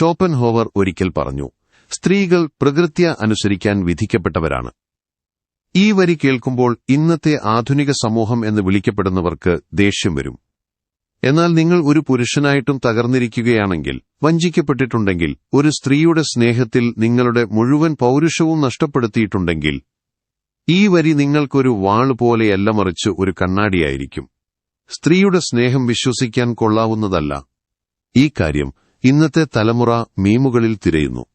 ഷോപ്പൻ hover ഒരിക്കൽ പറഞ്ഞു സ്ത്രീകൾ പ്രകൃത്യ അനുസരിക്കാൻ വിധിക്കപ്പെട്ടവരാണ്. ഈ വരി കേൾക്കുമ്പോൾ ഇന്നത്തെ ആധുനിക സമൂഹം എന്ന് വിളിക്കപ്പെടുന്നവർക്ക് ദേഷ്യം വരും. എന്നാൽ നിങ്ങൾ ഒരു പുരുഷനായിട്ടും തകർന്നിരിക്കുകയാണെങ്കിൽ വഞ്ചിക്കപ്പെട്ടിട്ടുണ്ടെങ്കിൽ ഒരു സ്ത്രീയുടെ സ്നേഹത്തിൽ നിങ്ങളുടെ മുഴുവൻ പൗരുഷവും നഷ്ടപ്പെടുത്തിയിട്ടുണ്ടെങ്കിൽ ഈ വരി നിങ്ങൾക്കൊരു വാൾ പോലെയല്ല മറിച്ച് ഒരു കണ്ണാടിയായിരിക്കും. സ്ത്രീയുടെ സ്നേഹം വിശ്വസിക്കാൻ കൊള്ളാവുന്നതല്ല. ഈ കാര്യം ഇന്നത്തെ തലമുറ മീമുകളിൽ തിരയുന്നു.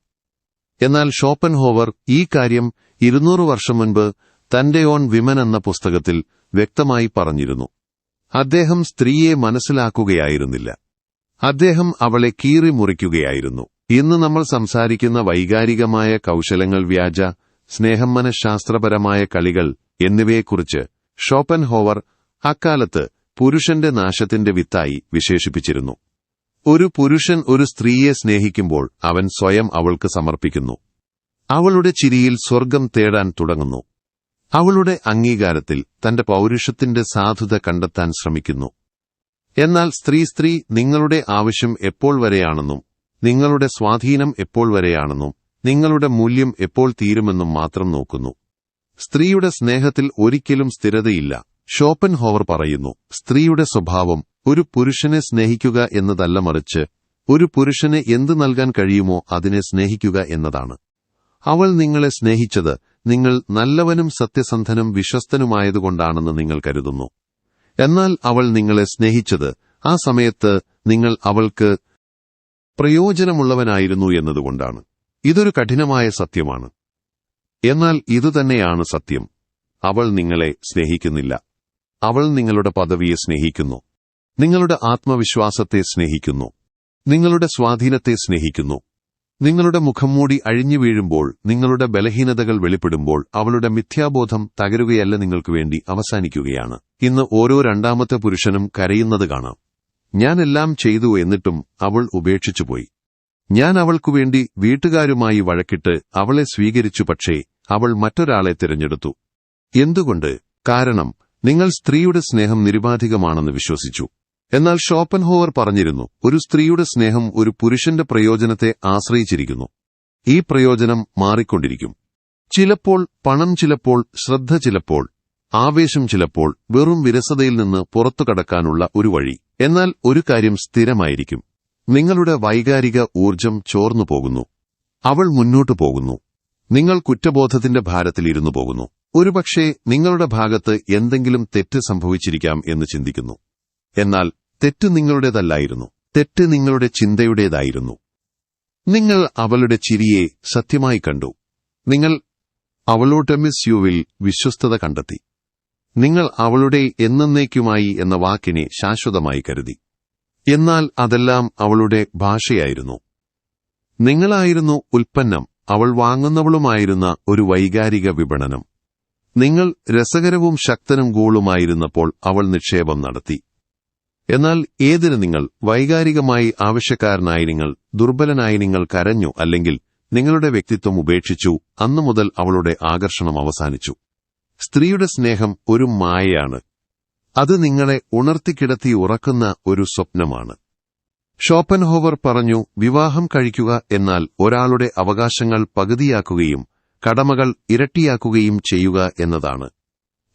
എന്നാൽ ഷോപ്പൻ ഹോവർ ഈ കാര്യം ഇരുന്നൂറ് വർഷം മുൻപ് തന്റെ ഓൺ വിമൻ എന്ന പുസ്തകത്തിൽ വ്യക്തമായി പറഞ്ഞിരുന്നു. അദ്ദേഹം സ്ത്രീയെ മനസ്സിലാക്കുകയായിരുന്നില്ല. അദ്ദേഹം അവളെ കീറി മുറിക്കുകയായിരുന്നു. ഇന്ന് നമ്മൾ സംസാരിക്കുന്ന വൈകാരികമായ കൗശലങ്ങൾ വ്യാജ സ്നേഹം മനഃശാസ്ത്രപരമായ കളികൾ എന്നിവയെക്കുറിച്ച് ഷോപ്പൻ ഹോവർ അക്കാലത്ത് പുരുഷന്റെ നാശത്തിന്റെ വിത്തായി വിശേഷിപ്പിച്ചിരുന്നു. ഒരു പുരുഷൻ ഒരു സ്ത്രീയെ സ്നേഹിക്കുമ്പോൾ അവൻ സ്വയം അവൾക്ക് സമർപ്പിക്കുന്നു. അവളുടെ ചിരിയിൽ സ്വർഗം തേടാൻ തുടങ്ങുന്നു. അവളുടെ അംഗീകാരത്തിൽ തന്റെ പൗരുഷത്തിന്റെ സാധുത കണ്ടെത്താൻ ശ്രമിക്കുന്നു. എന്നാൽ സ്ത്രീ സ്ത്രീ നിങ്ങളുടെ ആവശ്യം എപ്പോൾ വരെയാണെന്നും നിങ്ങളുടെ സ്വാധീനം എപ്പോൾ വരെയാണെന്നും നിങ്ങളുടെ മൂല്യം എപ്പോൾ തീരുമെന്നും മാത്രം നോക്കുന്നു. സ്ത്രീയുടെ സ്നേഹത്തിൽ ഒരിക്കലും സ്ഥിരതയില്ല. ഷോപ്പൻ ഹോവർ പറയുന്നു സ്ത്രീയുടെ സ്വഭാവം ഒരു പുരുഷനെ സ്നേഹിക്കുക എന്നതല്ല മറിച്ച് ഒരു പുരുഷന് എന്തു നൽകാൻ കഴിയുമോ അതിനെ സ്നേഹിക്കുക എന്നതാണ്. അവൾ നിങ്ങളെ സ്നേഹിച്ചത് നിങ്ങൾ നല്ലവനും സത്യസന്ധനും വിശ്വസ്തനുമായതുകൊണ്ടാണെന്ന് നിങ്ങൾ കരുതുന്നു. എന്നാൽ അവൾ നിങ്ങളെ സ്നേഹിച്ചത് ആ സമയത്ത് നിങ്ങൾ അവൾക്ക് പ്രയോജനമുള്ളവനായിരുന്നു എന്നതുകൊണ്ടാണ്. ഇതൊരു കഠിനമായ സത്യമാണ്. എന്നാൽ ഇതുതന്നെയാണ് സത്യം. അവൾ നിങ്ങളെ സ്നേഹിക്കുന്നില്ല. അവൾ നിങ്ങളുടെ പദവിയെ സ്നേഹിക്കുന്നു. നിങ്ങളുടെ ആത്മവിശ്വാസത്തെ സ്നേഹിക്കുന്നു. നിങ്ങളുടെ സ്വാധീനത്തെ സ്നേഹിക്കുന്നു. നിങ്ങളുടെ മുഖം മൂടി അഴിഞ്ഞു വീഴുമ്പോൾ നിങ്ങളുടെ ബലഹീനതകൾ വെളിപ്പെടുമ്പോൾ അവളുടെ മിഥ്യാബോധം തകരുകയല്ല നിങ്ങൾക്ക് വേണ്ടി അവസാനിക്കുകയാണ്. ഇന്ന് ഓരോ രണ്ടാമത്തെ പുരുഷനും കരയുന്നത് കാണാം. ഞാനെല്ലാം ചെയ്തു എന്നിട്ടും അവൾ ഉപേക്ഷിച്ചുപോയി. ഞാൻ അവൾക്കുവേണ്ടി വീട്ടുകാരുമായി വഴക്കിട്ട് അവളെ സ്വീകരിച്ചു പക്ഷേ അവൾ മറ്റൊരാളെ തിരഞ്ഞെടുത്തു. എന്തുകൊണ്ട്? കാരണം നിങ്ങൾ സ്ത്രീയുടെ സ്നേഹം നിരുപാധികമാണെന്ന് വിശ്വസിച്ചു. എന്നാൽ ഷോപ്പൻഹോവർ പറഞ്ഞിരുന്നു ഒരു സ്ത്രീയുടെ സ്നേഹം ഒരു പുരുഷന്റെ പ്രയോജനത്തെ ആശ്രയിച്ചിരിക്കുന്നു. ഈ പ്രയോജനം മാറിക്കൊണ്ടിരിക്കും. ചിലപ്പോൾ പണം ചിലപ്പോൾ ശ്രദ്ധ ചിലപ്പോൾ ആവേശം ചിലപ്പോൾ വെറും വിരസതയിൽ നിന്ന് പുറത്തു കടക്കാനുള്ള ഒരു വഴി. എന്നാൽ ഒരു കാര്യം സ്ഥിരമായിരിക്കും. നിങ്ങളുടെ വൈകാരിക ഊർജം ചോർന്നു പോകുന്നു. അവൾ മുന്നോട്ടു പോകുന്നു. നിങ്ങൾ കുറ്റബോധത്തിന്റെ ഭാരത്തിൽ ഇരുന്നു പോകുന്നു. ഒരുപക്ഷെ നിങ്ങളുടെ ഭാഗത്ത് എന്തെങ്കിലും തെറ്റ് സംഭവിച്ചിരിക്കാം എന്ന് ചിന്തിക്കുന്നു. എന്നാൽ തെറ്റ് നിങ്ങളുടേതല്ലായിരുന്നു. തെറ്റ് നിങ്ങളുടെ ചിന്തയുടേതായിരുന്നു. നിങ്ങൾ അവളുടെ ചിരിയെ സത്യമായി കണ്ടു. നിങ്ങൾ അവളോട്ട് മിസ് യുവിൽ വിശ്വസ്തത കണ്ടെത്തി. നിങ്ങൾ അവളുടെ എന്നേക്കുമായി എന്ന വാക്കിനെ ശാശ്വതമായി കരുതി. എന്നാൽ അതെല്ലാം അവളുടെ ഭാഷയായിരുന്നു. നിങ്ങളായിരുന്നു ഉൽപ്പന്നം അവൾ വാങ്ങുന്നവളുമായിരുന്ന ഒരു വൈകാരിക വിപണനം. നിങ്ങൾ രസകരവും ശക്തനും ഗോളുമായിരുന്നപ്പോൾ അവൾ നിക്ഷേപം നടത്തി. എന്നാൽ ഏതിന് നിങ്ങൾ വൈകാരികമായി ആവശ്യക്കാരനായി നിങ്ങൾ ദുർബലനായി നിങ്ങൾ കരഞ്ഞു അല്ലെങ്കിൽ നിങ്ങളുടെ വ്യക്തിത്വം ഉപേക്ഷിച്ചു അന്നു മുതൽ അവളുടെ ആകർഷണം അവസാനിച്ചു. സ്ത്രീയുടെ സ്നേഹം ഒരു മായയാണ്. അത് നിങ്ങളെ ഉണർത്തിക്കിടത്തി ഉറക്കുന്ന ഒരു സ്വപ്നമാണ്. ഷോപ്പൻഹോവർ പറഞ്ഞു വിവാഹം കഴിക്കുക എന്നാൽ ഒരാളുടെ അവകാശങ്ങൾ പകുതിയാക്കുകയും കടമകൾ ഇരട്ടിയാക്കുകയും ചെയ്യുക എന്നതാണ്.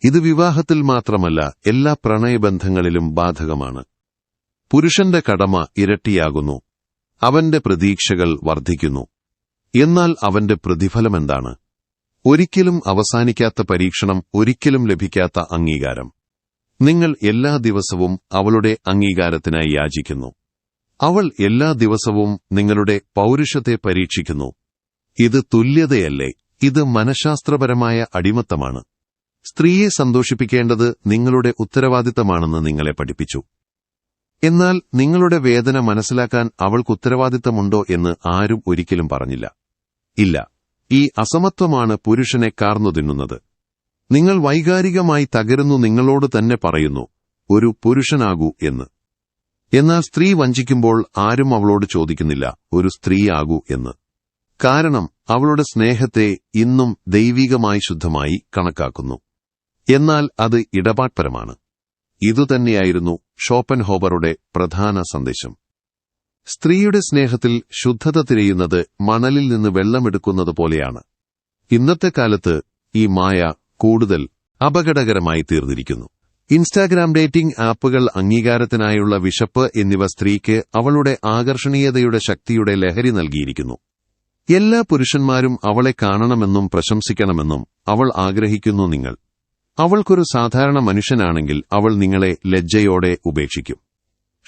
ഇത് വിവാഹത്തിൽ മാത്രമല്ല എല്ലാ പ്രണയബന്ധങ്ങളിലും ബാധകമാണ്. പുരുഷന്റെ കടമ ഇരട്ടിയാകുന്നു. അവന്റെ പ്രതീക്ഷകൾ വർദ്ധിക്കുന്നു. എന്നാൽ അവന്റെ പ്രതിഫലമെന്താണ്? ഒരിക്കലും അവസാനിക്കാത്ത പരീക്ഷണം ഒരിക്കലും ലഭിക്കാത്ത അംഗീകാരം. നിങ്ങൾ എല്ലാ ദിവസവും അവളുടെ അംഗീകാരത്തിനായി യാചിക്കുന്നു. അവൾ എല്ലാ ദിവസവും നിങ്ങളുടെ പൗരുഷത്തെ പരീക്ഷിക്കുന്നു. ഇത് തുല്യതയല്ലേ? ഇത് മനഃശാസ്ത്രപരമായ അടിമത്തമാണ്. സ്ത്രീയെ സന്തോഷിപ്പിക്കേണ്ടത് നിങ്ങളുടെ ഉത്തരവാദിത്തമാണെന്ന് നിങ്ങളെ പഠിപ്പിച്ചു. എന്നാൽ നിങ്ങളുടെ വേദന മനസ്സിലാക്കാൻ അവൾക്ക് ഉത്തരവാദിത്തമുണ്ടോ എന്ന് ആരും ഒരിക്കലും പറഞ്ഞില്ല. ഇല്ല. ഈ അസമത്വമാണ് പുരുഷനെ കാർന്നു തിന്നുന്നത്. നിങ്ങൾ വൈകാരികമായി തകരുന്നു നിങ്ങളോട് തന്നെ പറയുന്നു ഒരു പുരുഷനാകൂ എന്ന്. എന്നാൽ സ്ത്രീ വഞ്ചിക്കുമ്പോൾ ആരും അവളോട് ചോദിക്കുന്നില്ല ഒരു സ്ത്രീയാകൂ എന്ന്. കാരണം അവളുടെ സ്നേഹത്തെ ഇന്നും ദൈവികമായി ശുദ്ധമായി കണക്കാക്കുന്നു. എന്നാൽ അത് ഇടപാട്പരമാണ്. ഇതുതന്നെയായിരുന്നു ഷോപ്പൻ ഹോബറുടെ പ്രധാന സന്ദേശം. സ്ത്രീയുടെ സ്നേഹത്തിൽ ശുദ്ധത തിരയുന്നത് മണലിൽ നിന്ന് വെള്ളമെടുക്കുന്നത് പോലെയാണ്. ഇന്നത്തെ കാലത്ത് ഈ മായ കൂടുതൽ അപകടകരമായി തീർന്നിരിക്കുന്നു. ഇൻസ്റ്റാഗ്രാം ഡേറ്റിംഗ് ആപ്പുകൾ അംഗീകാരത്തിനായുള്ള വിശപ്പ് എന്നിവ സ്ത്രീക്ക് അവളുടെ ആകർഷണീയതയുടെ ശക്തിയുടെ ലഹരി നൽകിയിരിക്കുന്നു. എല്ലാ പുരുഷന്മാരും അവളെ കാണണമെന്നും പ്രശംസിക്കണമെന്നും അവൾ ആഗ്രഹിക്കുന്നു നിങ്ങൾ. അവൾക്കൊരു സാധാരണ മനുഷ്യനാണെങ്കിൽ അവൾ നിങ്ങളെ ലജ്ജയോടെ ഉപേക്ഷിക്കും.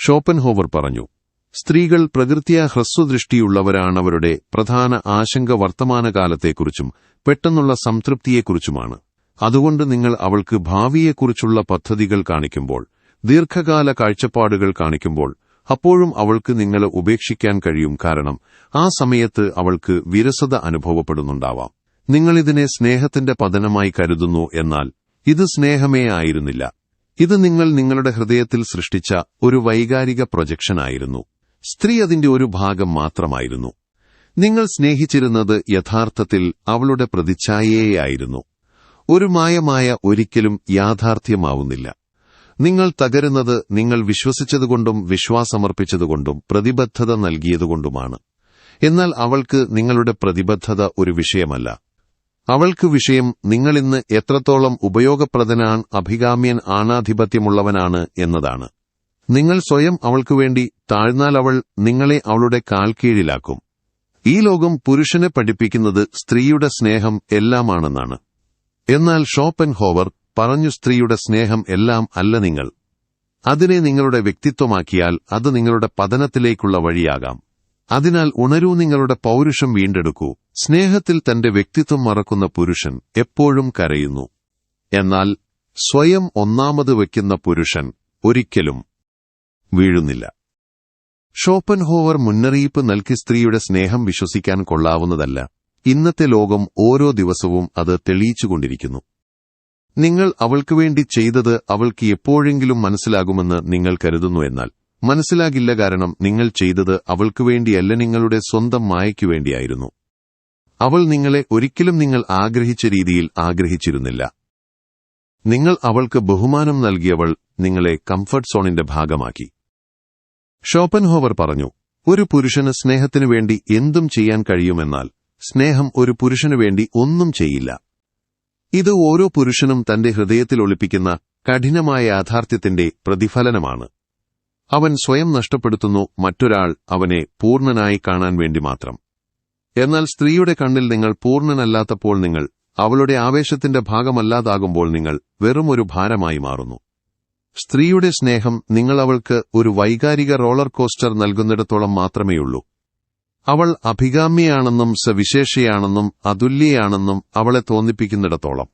ഷോപ്പൻഹോവർ പറഞ്ഞു സ്ത്രീകൾ പ്രകൃത്യാ ഹ്രസ്വദൃഷ്ടിയുള്ളവരാണവരുടെ പ്രധാന ആശങ്ക വർത്തമാനകാലത്തെക്കുറിച്ചും പെട്ടെന്നുള്ള സംതൃപ്തിയെക്കുറിച്ചുമാണ്. അതുകൊണ്ട് നിങ്ങൾ അവൾക്ക് ഭാവിയെക്കുറിച്ചുള്ള പദ്ധതികൾ കാണിക്കുമ്പോൾ ദീർഘകാല കാഴ്ചപ്പാടുകൾ കാണിക്കുമ്പോൾ അപ്പോഴും അവൾക്ക് നിങ്ങളെ ഉപേക്ഷിക്കാൻ കഴിയും. കാരണം ആ സമയത്ത് അവൾക്ക് വിരസത അനുഭവപ്പെടുന്നുണ്ടാവാം. നിങ്ങളിതിനെ സ്നേഹത്തിന്റെ പതനമായി കരുതുന്നു എന്നാൽ ഇത് സ്നേഹമേ ആയിരുന്നില്ല. ഇത് നിങ്ങൾ നിങ്ങളുടെ ഹൃദയത്തിൽ സൃഷ്ടിച്ച ഒരു വൈകാരിക പ്രൊജക്ഷനായിരുന്നു സ്ത്രീ അതിന്റെ ഒരു ഭാഗം മാത്രമായിരുന്നു. നിങ്ങൾ സ്നേഹിച്ചിരുന്നത് യഥാർത്ഥത്തിൽ അവളുടെ പ്രതിച്ഛായയായിരുന്നു. ഒരു മായമായ ഒരിക്കലും യാഥാർത്ഥ്യമാവുന്നില്ല. നിങ്ങൾ തകരുന്നത് നിങ്ങൾ വിശ്വസിച്ചതുകൊണ്ടും വിശ്വാസമർപ്പിച്ചതുകൊണ്ടും പ്രതിബദ്ധത നൽകിയതുകൊണ്ടുമാണ്. എന്നാൽ അവൾക്ക് നിങ്ങളുടെ പ്രതിബദ്ധത ഒരു വിഷയമല്ല. അവൾക്ക് വിഷയം നിങ്ങളിന്ന് എത്രത്തോളം ഉപയോഗപ്രദനാൻ അഭികാമ്യൻ ആണാധിപത്യമുള്ളവനാണ് എന്നതാണ്. നിങ്ങൾ സ്വയം അവൾക്കു വേണ്ടി താഴ്ന്നാൽ അവൾ നിങ്ങളെ അവളുടെ കാൽക്കീഴിലാക്കും ഈ ലോകം പുരുഷനെ പഠിപ്പിക്കുന്നത് സ്ത്രീയുടെ സ്നേഹം എല്ലാമാണെന്നാണ്. എന്നാൽ ഷോപ്പൻ ഹോവർ പറഞ്ഞു സ്ത്രീയുടെ സ്നേഹം എല്ലാം അല്ല നിങ്ങൾ. അതിനെ നിങ്ങളുടെ വ്യക്തിത്വമാക്കിയാൽ അത് നിങ്ങളുടെ പതനത്തിലേക്കുള്ള വഴിയാകാം. അതിനാൽ ഉണരൂ നിങ്ങളുടെ പൗരുഷം വീണ്ടെടുക്കൂ. സ്നേഹത്തിൽ തന്റെ വ്യക്തിത്വം മറക്കുന്ന പുരുഷൻ എപ്പോഴും കരയുന്നു. എന്നാൽ സ്വയം ഒന്നാമത് വയ്ക്കുന്ന പുരുഷൻ ഒരിക്കലും വീഴുന്നില്ല. ഷോപ്പൻഹോവർ മുന്നറിയിപ്പ് നൽകി സ്ത്രീയുടെ സ്നേഹം വിശ്വസിക്കാൻ കൊള്ളാവുന്നതല്ല. ഇന്നത്തെ ലോകം ഓരോ ദിവസവും അത് തെളിയിച്ചുകൊണ്ടിരിക്കുന്നു. നിങ്ങൾ അവൾക്കുവേണ്ടി ചെയ്തത് അവൾക്ക് എപ്പോഴെങ്കിലും മനസ്സിലാകുമെന്ന് നിങ്ങൾ കരുതുന്നു എന്നാൽ മനസ്സിലാകില്ല കാരണം നിങ്ങൾ ചെയ്തത് അവൾക്കു വേണ്ടിയല്ല നിങ്ങളുടെ സ്വന്തം മായയ്ക്കു വേണ്ടിയായിരുന്നു. അവൾ നിങ്ങളെ ഒരിക്കലും നിങ്ങൾ ആഗ്രഹിച്ച രീതിയിൽ ആഗ്രഹിച്ചിരുന്നില്ല. നിങ്ങൾ അവൾക്ക് ബഹുമാനം നൽകിയവൾ നിങ്ങളെ കംഫർട്ട് സോണിന്റെ ഭാഗമാക്കി. ഷോപ്പൻഹോവർ പറഞ്ഞു ഒരു പുരുഷന് സ്നേഹത്തിനു വേണ്ടി എന്തും ചെയ്യാൻ കഴിയുമെന്നാൽ സ്നേഹം ഒരു പുരുഷനു വേണ്ടി ഒന്നും ചെയ്യില്ല. ഇത് ഓരോ പുരുഷനും തന്റെ ഹൃദയത്തിൽ ഒളിപ്പിക്കുന്ന കഠിനമായ യാഥാർത്ഥ്യത്തിന്റെ പ്രതിഫലനമാണ്. അവൻ സ്വയം നഷ്ടപ്പെടുത്തുന്നു മറ്റൊരാൾ അവനെ പൂർണനായി കാണാൻ വേണ്ടി മാത്രം. എന്നാൽ സ്ത്രീയുടെ കണ്ണിൽ നിങ്ങൾ പൂർണനല്ലാത്തപ്പോൾ നിങ്ങൾ അവളുടെ ആവേശത്തിന്റെ ഭാഗമല്ലാതാകുമ്പോൾ നിങ്ങൾ വെറും ഒരു ഭാരമായി മാറുന്നു. സ്ത്രീയുടെ സ്നേഹം നിങ്ങൾ അവൾക്ക് ഒരു വൈകാരിക റോളർ കോസ്റ്റർ നൽകുന്നിടത്തോളം മാത്രമേയുള്ളൂ. അവൾ അഭികാമ്യയാണെന്നും സവിശേഷയാണെന്നും അതുല്യയാണെന്നും അവളെ തോന്നിപ്പിക്കുന്നിടത്തോളം.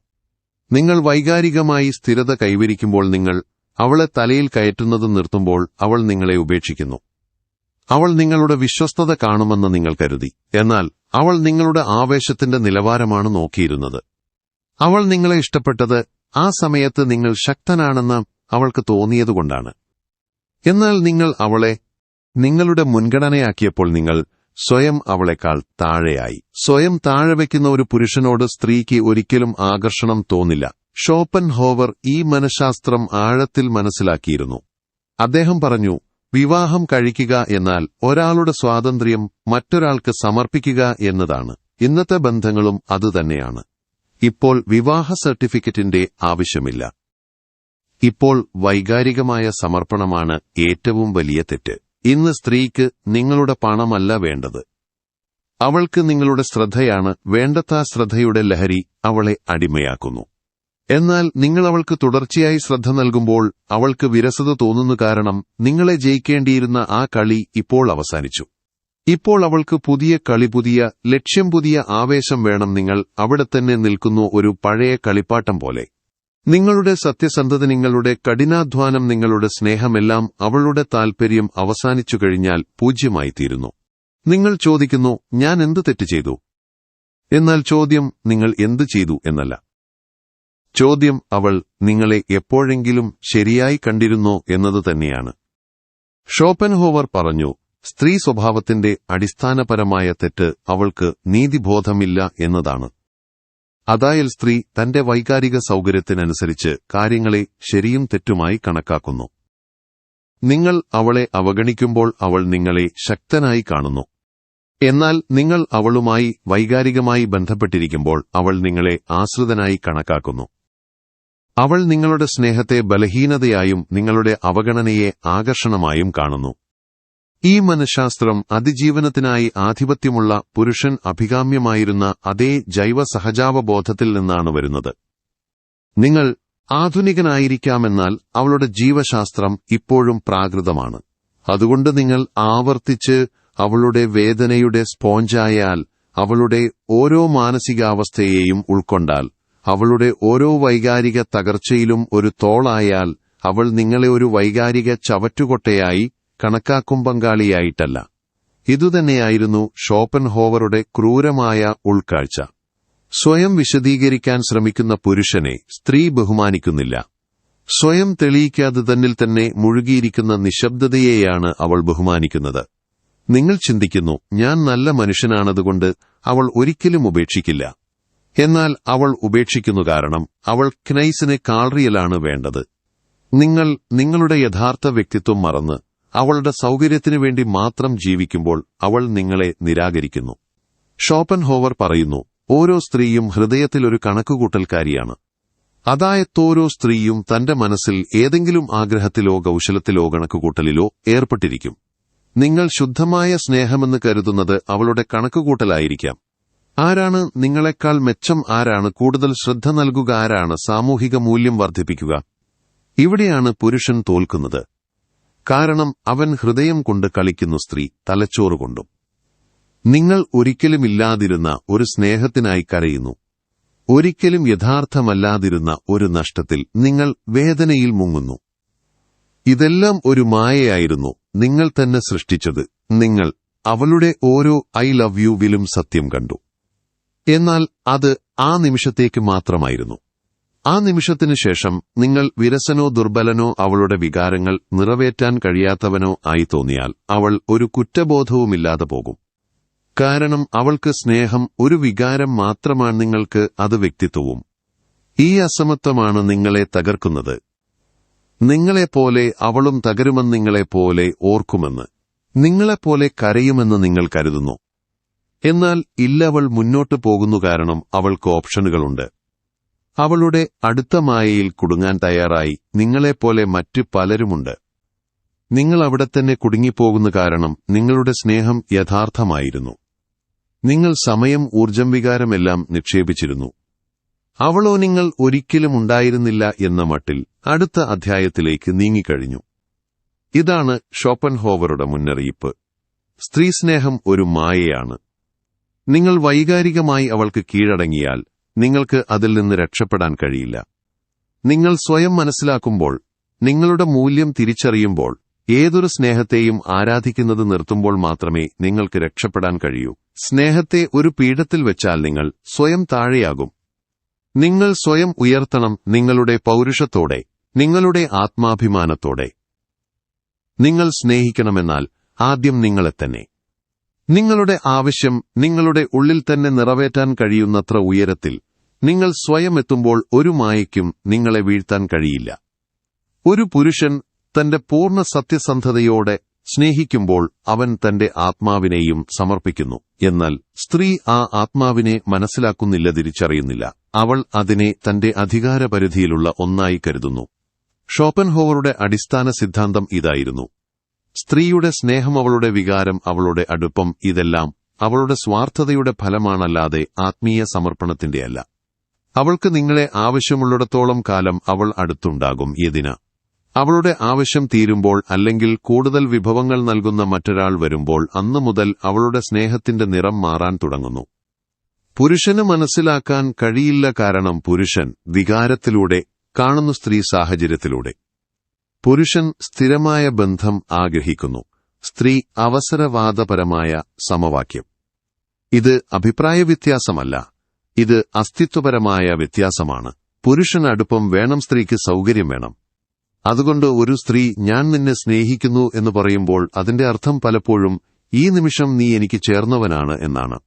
നിങ്ങൾ വൈകാരികമായി സ്ഥിരത കൈവരിക്കുമ്പോൾ നിങ്ങൾ അവളെ തലയിൽ കയറ്റുന്നത് നിർത്തുമ്പോൾ അവൾ നിങ്ങളെ ഉപേക്ഷിക്കുന്നു. അവൾ നിങ്ങളുടെ വിശ്വസ്തത കാണുമെന്ന് നിങ്ങൾ കരുതി. എന്നാൽ അവൾ നിങ്ങളുടെ ആവേശത്തിന്റെ നിലവാരമാണ് നോക്കിയിരുന്നത്. അവൾ നിങ്ങളെ ഇഷ്ടപ്പെട്ടത് ആ സമയത്ത് നിങ്ങൾ ശക്തനാണെന്ന് അവൾക്ക് തോന്നിയതുകൊണ്ടാണ്. എന്നാൽ നിങ്ങൾ അവളെ നിങ്ങളുടെ മുൻഗണനയാക്കിയപ്പോൾ നിങ്ങൾ സ്വയം അവളെക്കാൾ താഴെയായി. സ്വയം താഴെ വയ്ക്കുന്ന ഒരു പുരുഷനോട് സ്ത്രീക്ക് ഒരിക്കലും ആകർഷണം തോന്നില്ല. ഷോപ്പൻ ഹോവർ ഈ മനഃശാസ്ത്രം ആഴത്തിൽ മനസ്സിലാക്കിയിരുന്നു. അദ്ദേഹം പറഞ്ഞു വിവാഹം കഴിക്കുക എന്നാൽ ഒരാളുടെ സ്വാതന്ത്ര്യം മറ്റൊരാൾക്ക് സമർപ്പിക്കുക എന്നതാണ്. ഇന്നത്തെ ബന്ധങ്ങളും അതുതന്നെയാണ് ഇപ്പോൾ വിവാഹ സർട്ടിഫിക്കറ്റിന്റെ ആവശ്യമില്ല. ഇപ്പോൾ വൈകാരികമായ സമർപ്പണമാണ് ഏറ്റവും വലിയ തെറ്റ്. ഇന്ന് സ്ത്രീക്ക് നിങ്ങളുടെ പണമല്ല വേണ്ടത്. അവൾക്ക് നിങ്ങളുടെ ശ്രദ്ധയാണ് വേണ്ടത്ത ശ്രദ്ധയുടെ ലഹരി അവളെ അടിമയാക്കുന്നു. എന്നാൽ നിങ്ങൾ അവൾക്ക് തുടർച്ചയായി ശ്രദ്ധ നൽകുമ്പോൾ അവൾക്ക് വിരസത തോന്നുന്നു കാരണം നിങ്ങളെ ജയിക്കേണ്ടിയിരുന്ന ആ കളി ഇപ്പോൾ അവസാനിച്ചു. ഇപ്പോൾ അവൾക്ക് പുതിയ കളി പുതിയ ലക്ഷ്യം പുതിയ ആവേശം വേണം നിങ്ങൾ അവിടെ തന്നെ നിൽക്കുന്നു ഒരു പഴയ കളിപ്പാട്ടം പോലെ. നിങ്ങളുടെ സത്യസന്ധത നിങ്ങളുടെ കഠിനാധ്വാനം നിങ്ങളുടെ സ്നേഹമെല്ലാം അവളുടെ താൽപര്യം അവസാനിച്ചു കഴിഞ്ഞാൽ പൂജ്യമായി തീരുന്നു. നിങ്ങൾ ചോദിക്കുന്നു ഞാൻ എന്ത് തെറ്റ് ചെയ്തു? എന്നാൽ ചോദ്യം നിങ്ങൾ എന്ത് ചെയ്തു? എന്നല്ല. ചോദ്യം അവൾ നിങ്ങളെ എപ്പോഴെങ്കിലും ശരിയായി കണ്ടിരുന്നോ എന്നത് തന്നെയാണ്. ഷോപ്പൻഹോവർ പറഞ്ഞു സ്ത്രീ സ്വഭാവത്തിന്റെ അടിസ്ഥാനപരമായ തെറ്റ് അവൾക്ക് നീതിബോധമില്ല എന്നതാണ്. അതായൽ സ്ത്രീ തന്റെ വൈകാരിക സൗകര്യത്തിനനുസരിച്ച് കാര്യങ്ങളെ ശരിയും തെറ്റുമായി കണക്കാക്കുന്നു. നിങ്ങൾ അവളെ അവഗണിക്കുമ്പോൾ അവൾ നിങ്ങളെ ശക്തനായി കാണുന്നു. എന്നാൽ നിങ്ങൾ അവളുമായി വൈകാരികമായി ബന്ധപ്പെട്ടിരിക്കുമ്പോൾ അവൾ നിങ്ങളെ ആശ്രിതനായി കണക്കാക്കുന്നു. അവൾ നിങ്ങളുടെ സ്നേഹത്തെ ബലഹീനതയായും നിങ്ങളുടെ അവഗണനയെ ആകർഷണമായും കാണുന്നു. ഈ മനഃശാസ്ത്രം അതിജീവനത്തിനായി ആധിപത്യമുള്ള പുരുഷൻ അഭികാമ്യമായിരുന്ന അതേ ജൈവ സഹജാവബോധത്തിൽ നിന്നാണ് വരുന്നത്. നിങ്ങൾ ആധുനികനായിരിക്കാമെന്നാൽ അവളുടെ ജീവശാസ്ത്രം ഇപ്പോഴും പ്രാകൃതമാണ്. അതുകൊണ്ട് നിങ്ങൾ ആവർത്തിച്ച് അവളുടെ വേദനയുടെ സ്പോഞ്ചായാൽ അവളുടെ ഓരോ മാനസികാവസ്ഥയെയും ഉൾക്കൊണ്ടാൽ അവളുടെ ഓരോ വൈകാരിക തകർച്ചയിലും ഒരു തോളായാൽ അവൾ നിങ്ങളെ ഒരു വൈകാരിക ചവറ്റുകൊട്ടയായി കണക്കാക്കും പങ്കാളിയായിട്ടല്ല. ഇതുതന്നെയായിരുന്നു ഷോപ്പൻഹോവറുടെ ക്രൂരമായ ഉൾക്കാഴ്ച. സ്വയം വിശദീകരിക്കാൻ ശ്രമിക്കുന്ന പുരുഷനെ സ്ത്രീ ബഹുമാനിക്കുന്നില്ല. സ്വയം തെളിയിക്കാതെ തന്നിൽ തന്നെ മുഴുകിയിരിക്കുന്ന നിശബ്ദതയെയാണ് അവൾ ബഹുമാനിക്കുന്നത്. നിങ്ങൾ ചിന്തിക്കുന്നു ഞാൻ നല്ല മനുഷ്യനാണതുകൊണ്ട് അവൾ ഒരിക്കലും ഉപേക്ഷിക്കില്ല. എന്നാൽ അവൾ ഉപേക്ഷിക്കുന്നു കാരണം അവൾ ക്നൈസിന് കാൾറിയലാണ് വേണ്ടത്. നിങ്ങൾ നിങ്ങളുടെ യഥാർത്ഥ വ്യക്തിത്വം മറന്ന് അവളുടെ സൗകര്യത്തിനു വേണ്ടി മാത്രം ജീവിക്കുമ്പോൾ അവൾ നിങ്ങളെ നിരാകരിക്കുന്നു. ഷോപ്പൻ ഹോവർ പറയുന്നു ഓരോ സ്ത്രീയും ഹൃദയത്തിൽ ഒരു കണക്കുകൂട്ടൽക്കാരിയാണ്. അതായത്തോരോ സ്ത്രീയും തന്റെ മനസ്സിൽ ഏതെങ്കിലും ആഗ്രഹത്തിലോ കൗശലത്തിലോ കണക്കുകൂട്ടലിലോ ഏർപ്പെട്ടിരിക്കും. നിങ്ങൾ ശുദ്ധമായ സ്നേഹമെന്ന് കരുതുന്നത് അവളുടെ കണക്കുകൂട്ടലായിരിക്കാം. ആരാണ് നിങ്ങളെക്കാൾ മെച്ചം ആരാണ് കൂടുതൽ ശ്രദ്ധ നൽകുക ആരാണ് സാമൂഹിക മൂല്യം വർദ്ധിപ്പിക്കുക? ഇവിടെയാണ് പുരുഷൻ തോൽക്കുന്നത്. കാരണം അവൻ ഹൃദയം കൊണ്ട് കളിക്കുന്നു സ്ത്രീ തലച്ചോറ് കൊണ്ടും. നിങ്ങൾ ഒരിക്കലും ഇല്ലാതിരുന്ന ഒരു സ്നേഹത്തിനായി കരയുന്നു. ഒരിക്കലും യഥാർത്ഥമല്ലാതിരുന്ന ഒരു നഷ്ടത്തിൽ നിങ്ങൾ വേദനയിൽ മുങ്ങുന്നു. ഇതെല്ലാം ഒരു മായയായിരുന്നു നിങ്ങൾ തന്നെ സൃഷ്ടിച്ചത്. നിങ്ങൾ അവളുടെ ഓരോ ഐ ലവ് യുവിലും സത്യം കണ്ടു. എന്നാൽ അത് ആ നിമിഷത്തേക്ക് മാത്രമായിരുന്നു. ആ നിമിഷത്തിനു ശേഷം നിങ്ങൾ വിരസനോ ദുർബലനോ അവളുടെ വികാരങ്ങൾ നിറവേറ്റാൻ കഴിയാത്തവനോ ആയി തോന്നിയാൽ അവൾ ഒരു കുറ്റബോധവുമില്ലാതെ പോകും. കാരണം അവൾക്ക് സ്നേഹം ഒരു വികാരം മാത്രമാണ് നിങ്ങൾക്ക് അത് വ്യക്തിത്വവും. ഈ അസമത്വമാണ് നിങ്ങളെ തകർക്കുന്നത്. നിങ്ങളെപ്പോലെ അവളും തകരുമെന്ന് നിങ്ങളെപ്പോലെ ഓർക്കുമെന്ന് നിങ്ങളെപ്പോലെ കരയുമെന്ന് നിങ്ങൾ കരുതുന്നു. എന്നാൽ ഇല്ലവൾ മുന്നോട്ട് പോകുന്നു കാരണം അവൾക്ക് ഓപ്ഷനുകളുണ്ട്. അവളുടെ അടുത്ത മായയിൽ കുടുങ്ങാൻ തയ്യാറായി നിങ്ങളെപ്പോലെ മറ്റു പലരുമുണ്ട്. നിങ്ങൾ അവിടെ തന്നെ കുടുങ്ങിപ്പോകുന്ന കാരണം നിങ്ങളുടെ സ്നേഹം യഥാർത്ഥമായിരുന്നു. നിങ്ങൾ സമയം ഊർജം വികാരമെല്ലാം നിക്ഷേപിച്ചിരുന്നു. അവളോ നിങ്ങൾ ഒരിക്കലും ഉണ്ടായിരുന്നില്ല എന്ന മട്ടിൽ അടുത്ത അധ്യായത്തിലേക്ക് നീങ്ങിക്കഴിഞ്ഞു. ഇതാണ് ഷോപ്പൻഹോവറുടെ മുന്നറിയിപ്പ്. സ്ത്രീസ്നേഹം ഒരു മായയാണ്. നിങ്ങൾ വൈകാരികമായി അവൾക്ക് കീഴടങ്ങിയാൽ നിങ്ങൾക്ക് അതിൽ നിന്ന് രക്ഷപ്പെടാൻ കഴിയില്ല. നിങ്ങൾ സ്വയം മനസ്സിലാക്കുമ്പോൾ നിങ്ങളുടെ മൂല്യം തിരിച്ചറിയുമ്പോൾ ഏതൊരു സ്നേഹത്തെയും ആരാധിക്കുന്നത് നിർത്തുമ്പോൾ മാത്രമേ നിങ്ങൾക്ക് രക്ഷപ്പെടാൻ കഴിയൂ. സ്നേഹത്തെ ഒരു പീഠത്തിൽ വെച്ചാൽ നിങ്ങൾ സ്വയം താഴെയാകും. നിങ്ങൾ സ്വയം ഉയർത്തണം നിങ്ങളുടെ പൗരുഷത്തോടെ നിങ്ങളുടെ ആത്മാഭിമാനത്തോടെ. നിങ്ങൾ സ്നേഹിക്കണമെന്നാൽ ആദ്യം നിങ്ങളെ തന്നെ നിങ്ങളുടെ ആവശ്യം നിങ്ങളുടെ ഉള്ളിൽ തന്നെ നിറവേറ്റാൻ കഴിയുന്നത്ര ഉയരത്തിൽ നിങ്ങൾ സ്വയം എത്തുമ്പോൾ ഒരു മായയ്ക്കും നിങ്ങളെ വീഴ്ത്താൻ കഴിയില്ല. ഒരു പുരുഷൻ തന്റെ പൂർണ സത്യസന്ധതയോടെ സ്നേഹിക്കുമ്പോൾ അവൻ തന്റെ ആത്മാവിനെയും സമർപ്പിക്കുന്നു. എന്നാൽ സ്ത്രീ ആ ആത്മാവിനെ മനസ്സിലാക്കുന്നില്ല തിരിച്ചറിയുന്നില്ല. അവൾ അതിനെ തന്റെ അധികാരപരിധിയിലുള്ള ഒന്നായി കരുതുന്നു. ഷോപ്പൻഹോവറുടെ അടിസ്ഥാന സിദ്ധാന്തം ഇതായിരുന്നു. സ്ത്രീയുടെ സ്നേഹം അവളുടെ വികാരം അവളുടെ അടുപ്പം ഇതെല്ലാം അവളുടെ സ്വാർത്ഥതയുടെ ഫലമാണല്ലാതെ ആത്മീയ സമർപ്പണത്തിന്റെയല്ല. അവൾക്ക് നിങ്ങളെ ആവശ്യമുള്ളിടത്തോളം കാലം അവൾ അടുത്തുണ്ടാകും ഇതിന് അവളുടെ ആവശ്യം തീരുമ്പോൾ അല്ലെങ്കിൽ കൂടുതൽ വിഭവങ്ങൾ നൽകുന്ന മറ്റൊരാൾ വരുമ്പോൾ അന്നു മുതൽ അവളുടെ സ്നേഹത്തിന്റെ നിറം മാറാൻ തുടങ്ങുന്നു. പുരുഷന് മനസ്സിലാക്കാൻ കഴിയില്ല കാരണം പുരുഷൻ വികാരത്തിലൂടെ കാണുന്നു സ്ത്രീ സാഹചര്യത്തിലൂടെ. പുരുഷൻ സ്ഥിരമായ ബന്ധം ആഗ്രഹിക്കുന്നു. സ്ത്രീ അവസരവാദപരമായ സമവാക്യം. ഇത് അഭിപ്രായ വ്യത്യാസമല്ല ഇത് അസ്തിത്വപരമായ വ്യത്യാസമാണ്. പുരുഷൻ അടുപ്പം വേണം സ്ത്രീക്ക് സൗകര്യം വേണം. അതുകൊണ്ട് ഒരു സ്ത്രീ ഞാൻ നിന്നെ സ്നേഹിക്കുന്നു എന്ന് പറയുമ്പോൾ അതിന്റെ അർത്ഥം പലപ്പോഴും ഈ നിമിഷം നീ എനിക്ക് ചേർന്നവനാണ് എന്നാണ്.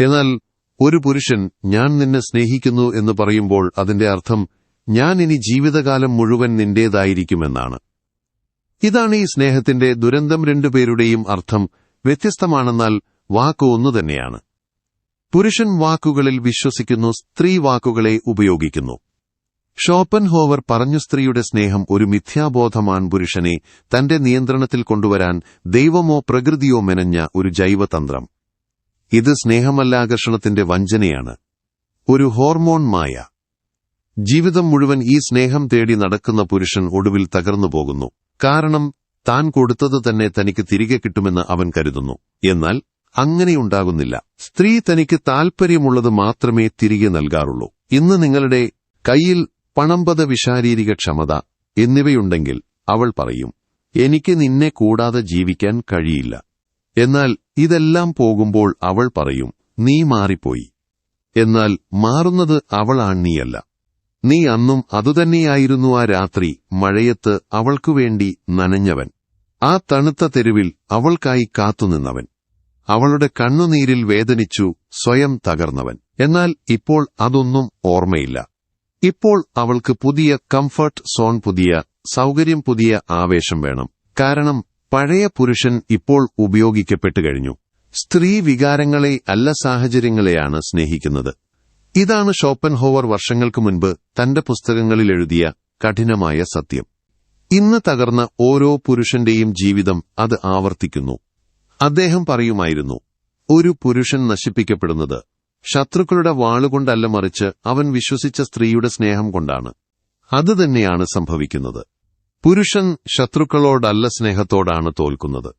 എന്നാൽ ഒരു പുരുഷൻ ഞാൻ നിന്നെ സ്നേഹിക്കുന്നു എന്ന് പറയുമ്പോൾ അതിന്റെ അർത്ഥം ഞാൻ ഇനി ജീവിതകാലം മുഴുവൻ നിന്റേതായിരിക്കുമെന്നാണ്. ഇതാണ് ഈ സ്നേഹത്തിന്റെ ദുരന്തം രണ്ടുപേരുടെയും അർത്ഥം. വ്യത്യസ്തമാണെന്നാൽ വാക്ക് ഒന്നുതന്നെയാണ് പുരുഷൻ വാക്കുകളിൽ വിശ്വസിക്കുന്നു സ്ത്രീ വാക്കുകളെ ഉപയോഗിക്കുന്നു. ഷോപ്പൻ ഹോവർ പറഞ്ഞു സ്ത്രീയുടെ സ്നേഹം ഒരു മിഥ്യാബോധമാണ് പുരുഷനെ തന്റെ നിയന്ത്രണത്തിൽ കൊണ്ടുവരാൻ ദൈവമോ പ്രകൃതിയോ മെനഞ്ഞ ഒരു ജൈവതന്ത്രം. ഇത് സ്നേഹമല്ലാകർഷണത്തിന്റെ വഞ്ചനയാണ്. ഒരു ഹോർമോൺ മായ ജീവിതം മുഴുവൻ ഈ സ്നേഹം തേടി നടക്കുന്ന പുരുഷൻ ഒടുവിൽ തകർന്നു പോകുന്നു. കാരണം താൻ കൊടുത്തത് തന്നെ തനിക്ക് തിരികെ കിട്ടുമെന്ന് അവൻ കരുതുന്നു. എന്നാൽ അങ്ങനെയുണ്ടാകുന്നില്ല. സ്ത്രീ തനിക്ക് താൽപ്പര്യമുള്ളത് മാത്രമേ തിരികെ നൽകാറുള്ളൂ. ഇന്ന് നിങ്ങളുടെ കയ്യിൽ പണംപത വിശാരീരിക ക്ഷമത എന്നിവയുണ്ടെങ്കിൽ അവൾ പറയും എനിക്ക് നിന്നെ കൂടാതെ ജീവിക്കാൻ കഴിയില്ല. എന്നാൽ ഇതെല്ലാം പോകുമ്പോൾ അവൾ പറയും നീ മാറിപ്പോയി. എന്നാൽ മാറുന്നത് അവളാണ് നീയല്ല നീ അന്നും അതുതന്നെയായിരുന്നു ആ രാത്രി മഴയത്ത് അവൾക്കുവേണ്ടി നനഞ്ഞവൻ. ആ തണുത്ത തെരുവിൽ അവൾക്കായി കാത്തുനിന്നവൻ അവളുടെ കണ്ണുനീരിൽ വേദനിച്ചു സ്വയം തകർന്നവൻ. എന്നാൽ ഇപ്പോൾ അതൊന്നും ഓർമ്മയില്ല. ഇപ്പോൾ അവൾക്ക് പുതിയ കംഫർട്ട് സോൺ പുതിയ സൗകര്യം പുതിയ ആവേശം വേണം. കാരണം പഴയ പുരുഷൻ ഇപ്പോൾ ഉപയോഗിക്കപ്പെട്ടു കഴിഞ്ഞു. സ്ത്രീ വികാരങ്ങളെ അല്ല സാഹചര്യങ്ങളെയാണ് സ്നേഹിക്കുന്നത്. ഇതാണ് ഷോപ്പൻ ഹോവർ വർഷങ്ങൾക്ക് മുൻപ് തന്റെ പുസ്തകങ്ങളിൽ എഴുതിയ കഠിനമായ സത്യം. ഇന്ന് തകർന്ന ഓരോ പുരുഷന്റെയും ജീവിതം അത് ആവർത്തിക്കുന്നു. അദ്ദേഹം പറയുമായിരുന്നു ഒരു പുരുഷൻ നശിപ്പിക്കപ്പെടുന്നത് ശത്രുക്കളുടെ വാളുകൊണ്ടല്ല മറിച്ച് അവൻ വിശ്വസിച്ച സ്ത്രീയുടെ സ്നേഹം കൊണ്ടാണ്. അതുതന്നെയാണ് സംഭവിക്കുന്നത്. പുരുഷൻ ശത്രുക്കളോടല്ല സ്നേഹത്തോടാണ് തോൽക്കുന്നത്.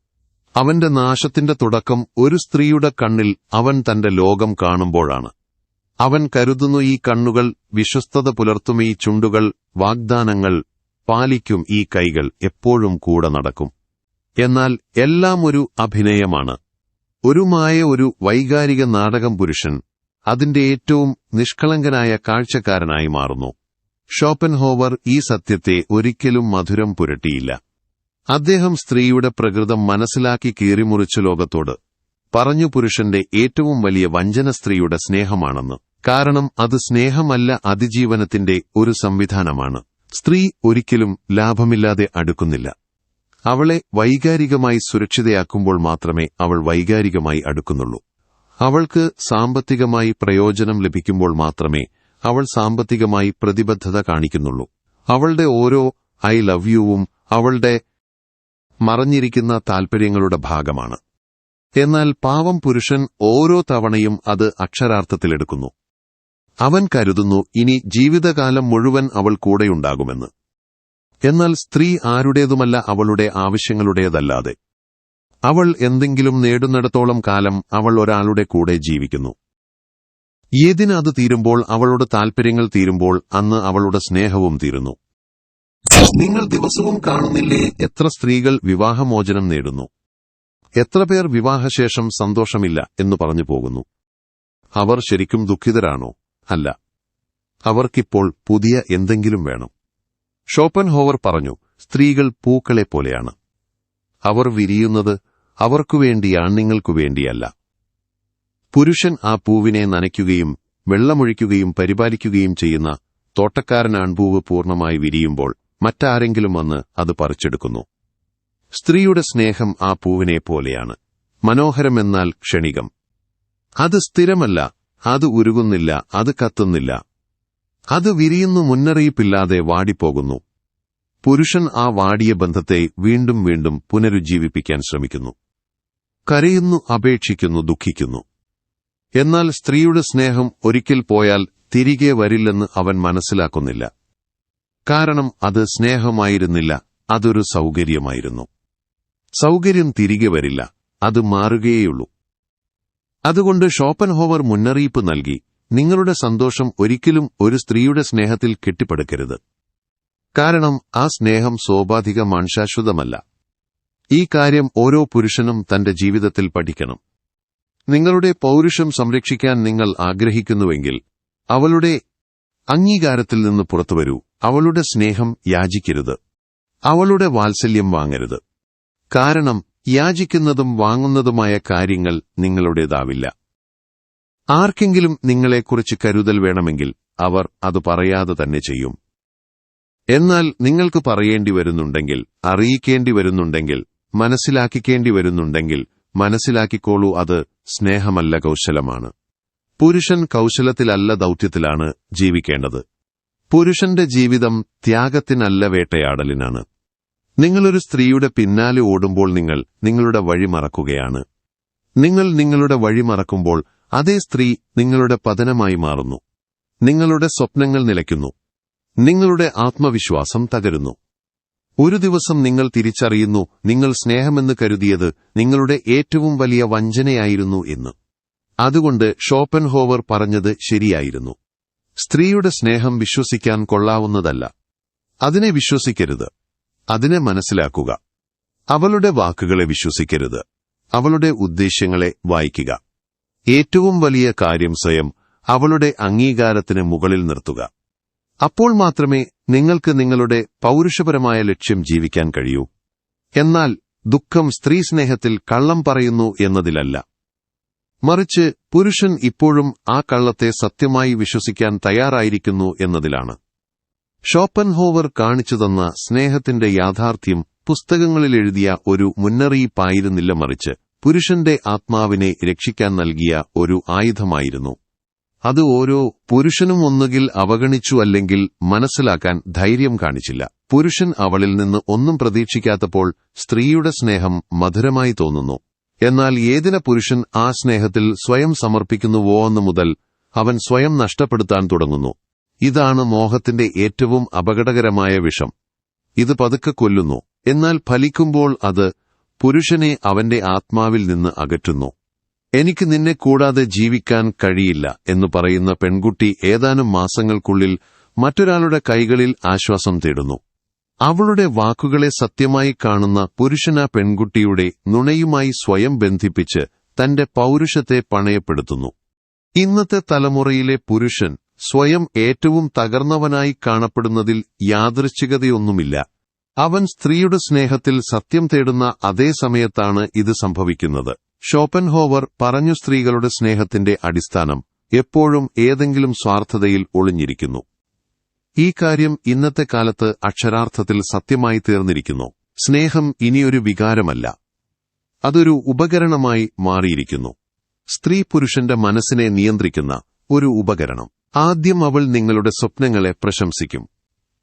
അവന്റെ നാശത്തിന്റെ തുടക്കം ഒരു സ്ത്രീയുടെ കണ്ണിൽ അവൻ തന്റെ ലോകം കാണുമ്പോഴാണ്. അവൻ കരുതുന്നു ഈ കണ്ണുകൾ വിശ്വസ്തത പുലർത്തും ഈ ചുണ്ടുകൾ വാഗ്ദാനങ്ങൾ പാലിക്കും ഈ കൈകൾ എപ്പോഴും കൂടെ നടക്കും. എന്നാൽ എല്ലാം ഒരു അഭിനയമാണ്. ഒരുമായ ഒരു വൈകാരിക നാടകം പുരുഷൻ അതിന്റെ ഏറ്റവും നിഷ്കളങ്കനായ കാഴ്ചക്കാരനായി മാറുന്നു. ഷോപ്പൻഹോവർ ഈ സത്യത്തെ ഒരിക്കലും മധുരം പുരട്ടിയില്ല. അദ്ദേഹം സ്ത്രീയുടെ പ്രകൃതം മനസ്സിലാക്കി കീറിമുറിച്ചു ലോകത്തോട് പറഞ്ഞു പുരുഷന്റെ ഏറ്റവും വലിയ വഞ്ചന സ്ത്രീയുടെ സ്നേഹമാണെന്ന്. കാരണം അത് സ്നേഹമല്ല അതിജീവനത്തിന്റെ ഒരു സംവിധാനമാണ്. സ്ത്രീ ഒരിക്കലും ലാഭമില്ലാതെ അടുക്കുന്നില്ല. അവളെ വൈകാരികമായി സുരക്ഷിതയാക്കുമ്പോൾ മാത്രമേ അവൾ വൈകാരികമായി അടുക്കുന്നുള്ളൂ. അവൾക്ക് സാമ്പത്തികമായി പ്രയോജനം ലഭിക്കുമ്പോൾ മാത്രമേ അവൾ സാമ്പത്തികമായി പ്രതിബദ്ധത കാണിക്കുന്നുള്ളൂ. അവളുടെ ഓരോ ഐ ലവ് യുവും അവളുടെ മറഞ്ഞിരിക്കുന്ന താൽപര്യങ്ങളുടെ ഭാഗമാണ്. എന്നാൽ പാവം പുരുഷൻ ഓരോ തവണയും അത് അക്ഷരാർത്ഥത്തിലെടുക്കുന്നു. അവൻ കരുതുന്നു ഇനി ജീവിതകാലം മുഴുവൻ അവൾ കൂടെയുണ്ടാകുമെന്ന്. എന്നാൽ സ്ത്രീ ആരുടേതുമല്ല അവളുടെ ആവശ്യങ്ങളുടേതല്ലാതെ. അവൾ എന്തെങ്കിലും നേടുന്നിടത്തോളം കാലം അവൾ ഒരാളുടെ കൂടെ ജീവിക്കുന്നു. ഏതിന് അത് തീരുമ്പോൾ അവളുടെ താൽപര്യങ്ങൾ തീരുമ്പോൾ അന്ന് അവളുടെ സ്നേഹവും തീരുന്നു. നിങ്ങൾ ദിവസവും കാണുന്നില്ലേ എത്ര സ്ത്രീകൾ വിവാഹമോചനം നേടുന്നു. എത്ര പേർ വിവാഹശേഷം സന്തോഷമില്ല എന്ന് പറഞ്ഞു പോകുന്നു. അവർ ശരിക്കും ദുഃഖിതരാണോ? അല്ല. അവർക്കിപ്പോൾ പുതിയ എന്തെങ്കിലും വേണം. ഷോപ്പൻ ഹോവർ പറഞ്ഞു സ്ത്രീകൾ പൂക്കളെ പോലെയാണ്. അവർ വിരിയുന്നത് അവർക്കുവേണ്ടിയാണ് നിങ്ങൾക്കു വേണ്ടിയല്ല. പുരുഷൻ ആ പൂവിനെ നനയ്ക്കുകയും വെള്ളമൊഴിക്കുകയും പരിപാലിക്കുകയും ചെയ്യുന്ന തോട്ടക്കാരൻ ആൺപൂവ് പൂർണമായി വിരിയുമ്പോൾ മറ്റാരെങ്കിലും വന്ന് അത് പറിച്ചെടുക്കുന്നു. സ്ത്രീയുടെ സ്നേഹം ആ പൂവിനെ പോലെയാണ്. മനോഹരമെന്നാൽ ക്ഷണികം. അത് സ്ഥിരമല്ല അത് ഉരുകുന്നില്ല അത് കത്തുന്നില്ല. അത് വിരിയുന്നു മുന്നറിയിപ്പില്ലാതെ വാടിപ്പോകുന്നു. പുരുഷൻ ആ വാടിയ ബന്ധത്തെ വീണ്ടും വീണ്ടും പുനരുജ്ജീവിപ്പിക്കാൻ ശ്രമിക്കുന്നു. കരയുന്നു അപേക്ഷിക്കുന്നു ദുഃഖിക്കുന്നു. എന്നാൽ സ്ത്രീയുടെ സ്നേഹം ഒരിക്കൽ പോയാൽ തിരികെ വരില്ലെന്ന് അവൻ മനസ്സിലാക്കുന്നില്ല. കാരണം അത് സ്നേഹമായിരുന്നില്ല അതൊരു സൗകര്യമായിരുന്നു. സൗകര്യം തിരികെ വരില്ല. അത് മാറുകയേയുള്ളൂ. അതുകൊണ്ട് ഷോപ്പൻ ഹോവർ മുന്നറിയിപ്പ് നൽകി നിങ്ങളുടെ സന്തോഷം ഒരിക്കലും ഒരു സ്ത്രീയുടെ സ്നേഹത്തിൽ കെട്ടിപ്പടുക്കരുത്. കാരണം ആ സ്നേഹം സ്വാഭാവികമാണ് ശാശ്വതമല്ല ഈ കാര്യം ഓരോ പുരുഷനും തന്റെ ജീവിതത്തിൽ പഠിക്കണം. നിങ്ങളുടെ പൗരുഷം സംരക്ഷിക്കാൻ നിങ്ങൾ ആഗ്രഹിക്കുന്നുവെങ്കിൽ അവളുടെ അംഗീകാരത്തിൽ നിന്ന് പുറത്തുവരൂ. അവളുടെ സ്നേഹം യാചിക്കരുത്. അവളുടെ വാത്സല്യം വാങ്ങരുത്. കാരണം യാചിക്കുന്നതും വാങ്ങുന്നതുമായ കാര്യങ്ങൾ നിങ്ങളുടേതാവില്ല. ആർക്കെങ്കിലും നിങ്ങളെക്കുറിച്ച് കരുതൽ വേണമെങ്കിൽ അവർ അത് പറയാതെ തന്നെ ചെയ്യും. എന്നാൽ നിങ്ങൾക്ക് പറയേണ്ടി വരുന്നുണ്ടെങ്കിൽ അറിയിക്കേണ്ടി വരുന്നുണ്ടെങ്കിൽ മനസ്സിലാക്കിക്കേണ്ടി വരുന്നുണ്ടെങ്കിൽ മനസ്സിലാക്കിക്കോളൂ അത് സ്നേഹമല്ല കൗശലമാണ്. പുരുഷൻ കൗശലത്തിലല്ല ദൗത്യത്തിലാണ് ജീവിക്കേണ്ടത്. പുരുഷന്റെ ജീവിതം ത്യാഗത്തിനല്ല വേട്ടയാടലിനാണ്. നിങ്ങളൊരു സ്ത്രീയുടെ പിന്നാലെ ഓടുമ്പോൾ നിങ്ങൾ നിങ്ങളുടെ വഴി മറക്കുകയാണ്. നിങ്ങൾ നിങ്ങളുടെ വഴി മറക്കുമ്പോൾ അതേ സ്ത്രീ നിങ്ങളുടെ പതനമായി മാറുന്നു. നിങ്ങളുടെ സ്വപ്നങ്ങൾ നിലയ്ക്കുന്നു. നിങ്ങളുടെ ആത്മവിശ്വാസം തകരുന്നു. ഒരു ദിവസം നിങ്ങൾ തിരിച്ചറിയുന്നു നിങ്ങൾ സ്നേഹമെന്ന് കരുതിയത് നിങ്ങളുടെ ഏറ്റവും വലിയ വഞ്ചനയായിരുന്നു എന്ന്. അതുകൊണ്ട് ഷോപ്പൻ ഹോവർ പറഞ്ഞത് ശരിയായിരുന്നു. സ്ത്രീയുടെ സ്നേഹം വിശ്വസിക്കാൻ കൊള്ളാവുന്നതല്ല. അതിനെ വിശ്വസിക്കരുത്. അതിനെ മനസ്സിലാക്കുക. അവളുടെ വാക്കുകളെ വിശ്വസിക്കരുത്. അവളുടെ ഉദ്ദേശ്യങ്ങളെ വായിക്കുക. ഏറ്റവും വലിയ കാര്യം സ്വയം അവളുടെ അംഗീകാരത്തിന് മുകളിൽ നിർത്തുക. അപ്പോൾ മാത്രമേ നിങ്ങൾക്ക് നിങ്ങളുടെ പൗരുഷപരമായ ലക്ഷ്യം ജീവിക്കാൻ കഴിയൂ. എന്നാൽ ദുഃഖം സ്ത്രീ സ്നേഹത്തിൽ കള്ളം പറയുന്നു എന്നതിലല്ല. മറിച്ച് പുരുഷൻ ഇപ്പോഴും ആ കള്ളത്തെ സത്യമായി വിശ്വസിക്കാൻ തയ്യാറായിരിക്കുന്നു എന്നതിലാണ്. ഷോപ്പൻഹോവർ കാണിച്ചു തന്ന സ്നേഹത്തിന്റെ യാഥാർത്ഥ്യം പുസ്തകങ്ങളിൽ എഴുതിയ ഒരു മുന്നറിയിപ്പായിരുന്നില്ല മറിച്ച് പുരുഷന്റെ ആത്മാവിനെ രക്ഷിക്കാൻ നൽകിയ ഒരു ആയുധമായിരുന്നു. അത് ഓരോ പുരുഷനും ഒന്നുകിൽ അവഗണിച്ചു അല്ലെങ്കിൽ മനസ്സിലാക്കാൻ ധൈര്യം കാണിച്ചില്ല. പുരുഷൻ അവളിൽ നിന്ന് ഒന്നും പ്രതീക്ഷിക്കാത്തപ്പോൾ സ്ത്രീയുടെ സ്നേഹം മധുരമായി തോന്നുന്നു. എന്നാൽ ഏതിന പുരുഷൻ ആ സ്നേഹത്തിൽ സ്വയം സമർപ്പിക്കുന്നുവോ എന്നു മുതൽ അവൻ സ്വയം നഷ്ടപ്പെടുത്താൻ തുടങ്ങുന്നു. ഇതാണ് മോഹത്തിന്റെ ഏറ്റവും അപകടകരമായ വിഷം. ഇത് പതുക്കെ കൊല്ലുന്നു. എന്നാൽ ഫലിക്കുമ്പോൾ അത് പുരുഷനെ അവന്റെ ആത്മാവിൽ നിന്ന് അകറ്റുന്നു. എനിക്ക് നിന്നെ കൂടാതെ ജീവിക്കാൻ കഴിയില്ല എന്ന് പറയുന്ന പെൺകുട്ടി ഏതാനും മാസങ്ങൾക്കുള്ളിൽ മറ്റൊരാളുടെ കൈകളിൽ ആശ്വാസം തേടുന്നു. അവളുടെ വാക്കുകളെ സത്യമായി കാണുന്ന പുരുഷന പെൺകുട്ടിയുടെ നുണയുമായി സ്വയം ബന്ധിപ്പിച്ച് തന്റെ പൗരുഷത്തെ പണയപ്പെടുത്തുന്നു. ഇന്നത്തെ തലമുറയിലെ പുരുഷൻ സ്വയം ഏറ്റവും തകർന്നവനായി കാണപ്പെടുന്നതിൽ യാദൃശ്ചികതയൊന്നുമില്ല. അവൻ സ്ത്രീയുടെ സ്നേഹത്തിൽ സത്യം തേടുന്ന അതേ സമയത്താണ് ഇത് സംഭവിക്കുന്നത്. ഷോപ്പൻഹോവർ പറഞ്ഞു സ്ത്രീകളുടെ സ്നേഹത്തിന്റെ അടിസ്ഥാനം എപ്പോഴും ഏതെങ്കിലും സ്വാർത്ഥതയിൽ ഒളിഞ്ഞിരിക്കുന്നു. ഈ കാര്യം ഇന്നത്തെ കാലത്ത് അക്ഷരാർത്ഥത്തിൽ സത്യമായി തീർന്നിരിക്കുന്നു. സ്നേഹം ഇനിയൊരു വികാരമല്ല. അതൊരു ഉപകരണമായി മാറിയിരിക്കുന്നു. സ്ത്രീ പുരുഷന്റെ മനസ്സിനെ നിയന്ത്രിക്കുന്ന ഒരു ഉപകരണം. ആദ്യം അവൾ നിങ്ങളുടെ സ്വപ്നങ്ങളെ പ്രശംസിക്കും.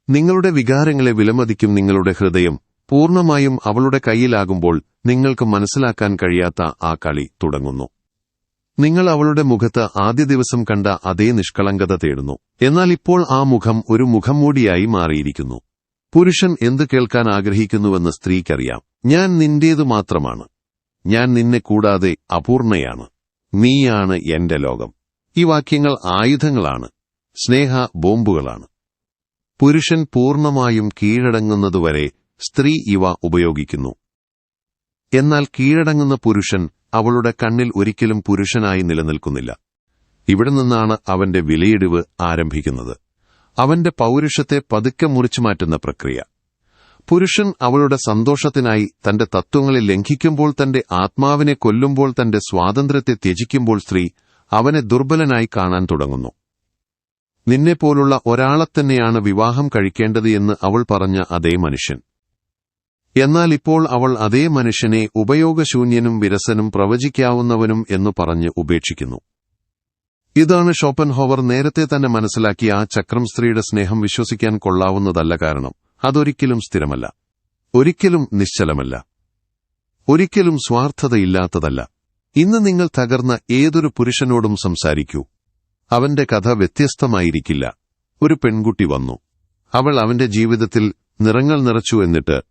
നിങ്ങളുടെ വികാരങ്ങളെ വിലമതിക്കും നിങ്ങളുടെ ഹൃദയം. പൂർണമായും അവളുടെ കയ്യിലാകുമ്പോൾ നിങ്ങൾക്ക് മനസ്സിലാക്കാൻ കഴിയാത്ത ആ കളി തുടങ്ങുന്നു. നിങ്ങൾ അവളുടെ മുഖത്ത് ആദ്യ ദിവസം കണ്ട അതേ നിഷ്കളങ്കത തേടുന്നു. എന്നാൽ ഇപ്പോൾ ആ മുഖം ഒരു മുഖംമൂടിയായി മാറിയിരിക്കുന്നു. പുരുഷൻ എന്ത് കേൾക്കാൻ ആഗ്രഹിക്കുന്നുവെന്ന് സ്ത്രീക്കറിയാം. ഞാൻ നിന്റേതു മാത്രമാണ്. ഞാൻ നിന്നെ കൂടാതെ അപൂർണയാണ്. നീയാണ് എന്റെ ലോകം. ഈ വാക്യങ്ങൾ ആയുധങ്ങളാണ് സ്നേഹ ബോംബുകളാണ്. പുരുഷൻ പൂർണമായും കീഴടങ്ങുന്നതുവരെ സ്ത്രീ ഇവ ഉപയോഗിക്കുന്നു. എന്നാൽ കീഴടങ്ങുന്ന പുരുഷൻ അവളുടെ കണ്ണിൽ ഒരിക്കലും പുരുഷനായി നിലനിൽക്കുന്നില്ല. ഇവിടെ നിന്നാണ് അവന്റെ വിലയിടിവ് ആരംഭിക്കുന്നത്. അവന്റെ പൗരുഷത്തെ പതുക്കെ മുറിച്ചു മാറ്റുന്ന പ്രക്രിയ. പുരുഷൻ അവളുടെ സന്തോഷത്തിനായി തന്റെ തത്വങ്ങളെ ലംഘിക്കുമ്പോൾ തന്റെ ആത്മാവിനെ കൊല്ലുമ്പോൾ തന്റെ സ്വാതന്ത്ര്യത്തെ ത്യജിക്കുമ്പോൾ സ്ത്രീ അവനെ ദുർബലനായി കാണാൻ തുടങ്ങുന്നു. നിന്നെപ്പോലുള്ള ഒരാളെ തന്നെയാണ് വിവാഹം കഴിക്കേണ്ടത് എന്ന് അവൾ പറഞ്ഞ അതേ മനുഷ്യൻ. എന്നാൽ ഇപ്പോൾ അവൾ അതേ മനുഷ്യനെ ഉപയോഗശൂന്യനും വിരസനും പ്രവചിക്കാവുന്നവനും എന്ന് പറഞ്ഞ് ഉപേക്ഷിക്കുന്നു. ഇതാണ് ഷോപ്പൻഹോവർ നേരത്തെ തന്നെ മനസ്സിലാക്കിയ ആ ചക്രം സ്ത്രീയുടെ സ്നേഹം വിശ്വസിക്കാൻ കൊള്ളാവുന്നതല്ല കാരണം. അതൊരിക്കലും സ്ഥിരമല്ല. ഒരിക്കലും നിശ്ചലമല്ല. ഒരിക്കലും സ്വാർത്ഥതയില്ലാത്തതല്ല. ഇന്ന് നിങ്ങൾ തകർന്ന ഏതൊരു പുരുഷനോടും സംസാരിക്കൂ. അവന്റെ കഥ വ്യത്യസ്തമായിരിക്കില്ല. ഒരു പെൺകുട്ടി വന്നു. അവൾ അവന്റെ ജീവിതത്തിൽ നിറങ്ങൾ നിറച്ചു എന്നിട്ട്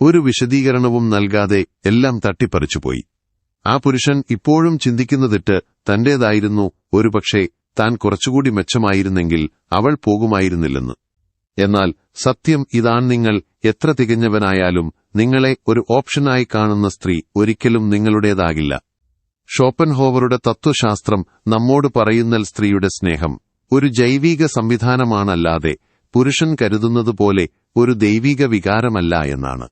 ഒരു വിശദീകരണവും നൽകാതെ എല്ലാം തട്ടിപ്പറിച്ചുപോയി. ആ പുരുഷൻ ഇപ്പോഴും ചിന്തിക്കുന്നതിട്ട് തന്റേതായിരുന്നു ഒരുപക്ഷെ താൻ കുറച്ചുകൂടി മെച്ചമായിരുന്നെങ്കിൽ അവൾ പോകുമായിരുന്നില്ലെന്ന്. എന്നാൽ സത്യം ഇതാണ് നിങ്ങൾ എത്ര തികഞ്ഞവനായാലും നിങ്ങളെ ഒരു ഓപ്ഷനായി കാണുന്ന സ്ത്രീ ഒരിക്കലും നിങ്ങളുടേതാകില്ല. ഷോപ്പൻഹോവറുടെ തത്വശാസ്ത്രം നമ്മോട് പറയുന്ന സ്ത്രീയുടെ സ്നേഹം. ഒരു ജൈവിക സംവിധാനമാണല്ലാതെ പുരുഷൻ കരുതുന്നത് പോലെ ഒരു ദൈവിക വികാരമല്ല എന്നാണ്.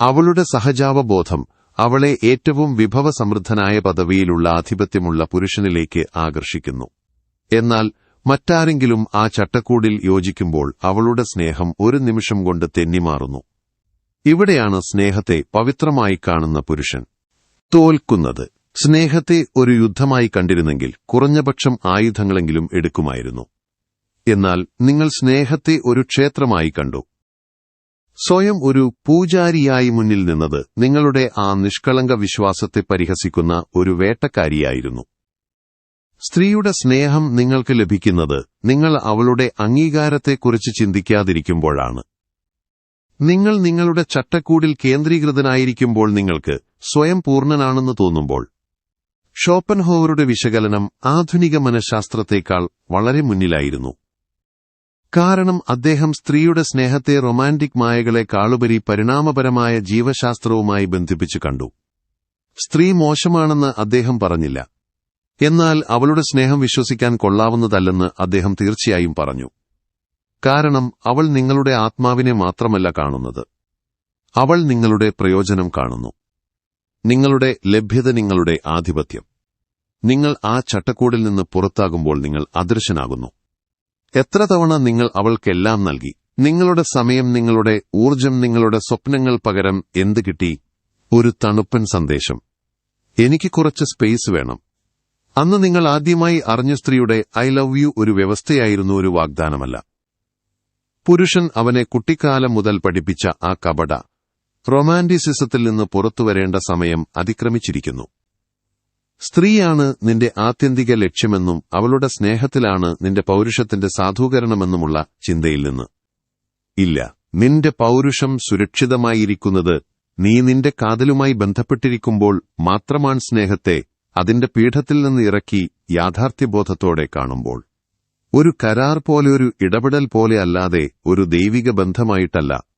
അവളുടെ സഹജാവബോധം അവളെ ഏറ്റവും വിഭവസമൃദ്ധനായ പദവിയിലുള്ള ആധിപത്യമുള്ള പുരുഷനിലേക്ക് ആകർഷിക്കുന്നു. എന്നാൽ മറ്റാരെങ്കിലും ആ ചട്ടക്കൂടിൽ യോജിക്കുമ്പോൾ അവളുടെ സ്നേഹം ഒരു നിമിഷം കൊണ്ട് തെന്നിമാറുന്നു. ഇവിടെയാണ് സ്നേഹത്തെ പവിത്രമായി കാണുന്ന പുരുഷൻ. തോൽക്കുന്നത്. സ്നേഹത്തെ ഒരു യുദ്ധമായി കണ്ടിരുന്നെങ്കിൽ കുറഞ്ഞപക്ഷം ആയുധങ്ങളെങ്കിലും എടുക്കുമായിരുന്നു. എന്നാൽ നിങ്ങൾ സ്നേഹത്തെ ഒരു ക്ഷേത്രമായി കണ്ടു. സ്വയം ഒരു പൂജാരിയായി മുന്നിൽ നിന്നത് നിങ്ങളുടെ ആ നിഷ്കളങ്ക വിശ്വാസത്തെ പരിഹസിക്കുന്ന ഒരു വേട്ടക്കാരിയായിരുന്നു. സ്ത്രീയുടെ സ്നേഹം നിങ്ങൾക്ക് ലഭിക്കുന്നത് നിങ്ങൾ അവളുടെ അംഗീകാരത്തെക്കുറിച്ച് ചിന്തിക്കാതിരിക്കുമ്പോഴാണ്. നിങ്ങൾ നിങ്ങളുടെ ചട്ടക്കൂടിൽ കേന്ദ്രീകൃതനായിരിക്കുമ്പോൾ നിങ്ങൾക്ക് സ്വയം പൂർണനാണെന്ന് തോന്നുമ്പോൾ ഷോപ്പൻഹോവറുടെ വിശകലനം ആധുനിക മനഃശാസ്ത്രത്തേക്കാൾ വളരെ മുന്നിലായിരുന്നു. കാരണം അദ്ദേഹം സ്ത്രീയുടെ സ്നേഹത്തെ റൊമാന്റിക് മായകളെക്കാളുപരി പരിണാമപരമായ ജീവശാസ്ത്രവുമായി ബന്ധിപ്പിച്ചു കണ്ടു. സ്ത്രീ മോശമാണെന്ന് അദ്ദേഹം പറഞ്ഞില്ല. എന്നാൽ അവളുടെ സ്നേഹം വിശ്വസിക്കാൻ കൊള്ളാവുന്നതല്ലെന്ന് അദ്ദേഹം തീർച്ചയായും പറഞ്ഞു. കാരണം അവൾ നിങ്ങളുടെ ആത്മാവിനെ മാത്രമല്ല കാണുന്നത്. അവൾ നിങ്ങളുടെ പ്രയോജനം കാണുന്നു. നിങ്ങളുടെ ലഭ്യത നിങ്ങളുടെ ആധിപത്യം. നിങ്ങൾ ആ ചട്ടക്കൂടിൽ നിന്ന് പുറത്താകുമ്പോൾ നിങ്ങൾ അദൃശ്യനാകുന്നു. എത്ര തവണ നിങ്ങൾ അവൾക്കെല്ലാം നൽകി. നിങ്ങളുടെ സമയം നിങ്ങളുടെ ഊർജം നിങ്ങളുടെ സ്വപ്നങ്ങൾ പകരം എന്ത് കിട്ടി? ഒരു തണുപ്പൻ സന്ദേശം. എനിക്ക് കുറച്ച് സ്പേസ് വേണം. അന്ന് നിങ്ങൾ ആദ്യമായി അറിഞ്ഞ സ്ത്രീയുടെ ഐ ലവ് യു ഒരു വ്യവസ്ഥയായിരുന്നു ഒരു വാഗ്ദാനമല്ല. പുരുഷൻ അവനെ കുട്ടിക്കാലം മുതൽ പഠിപ്പിച്ച ആ കപട. റൊമാന്റിസിസത്തിൽ നിന്ന് പുറത്തുവരേണ്ട സമയം അതിക്രമിച്ചിരിക്കുന്നു. സ്ത്രീയാണ് നിന്റെ ആത്യന്തിക ലക്ഷ്യമെന്നും അവളുടെ സ്നേഹത്തിലാണ് നിന്റെ പൗരുഷത്തിന്റെ സാധൂകരണമെന്നുമുള്ള ചിന്തയിൽ നിന്ന്. ഇല്ല നിന്റെ പൗരുഷം സുരക്ഷിതമായിരിക്കുന്നത് നീ നിന്റെ കാതലുമായി ബന്ധപ്പെട്ടിരിക്കുമ്പോൾ മാത്രമാണ് സ്നേഹത്തെ അതിന്റെ പീഠത്തിൽ നിന്ന് ഇറക്കി യാഥാർത്ഥ്യബോധത്തോടെ കാണുമ്പോൾ. ഒരു കരാർ പോലെ ഒരു ഇടപെടൽ പോലെ അല്ലാതെ ഒരു ദൈവിക ബന്ധമായിട്ടല്ല.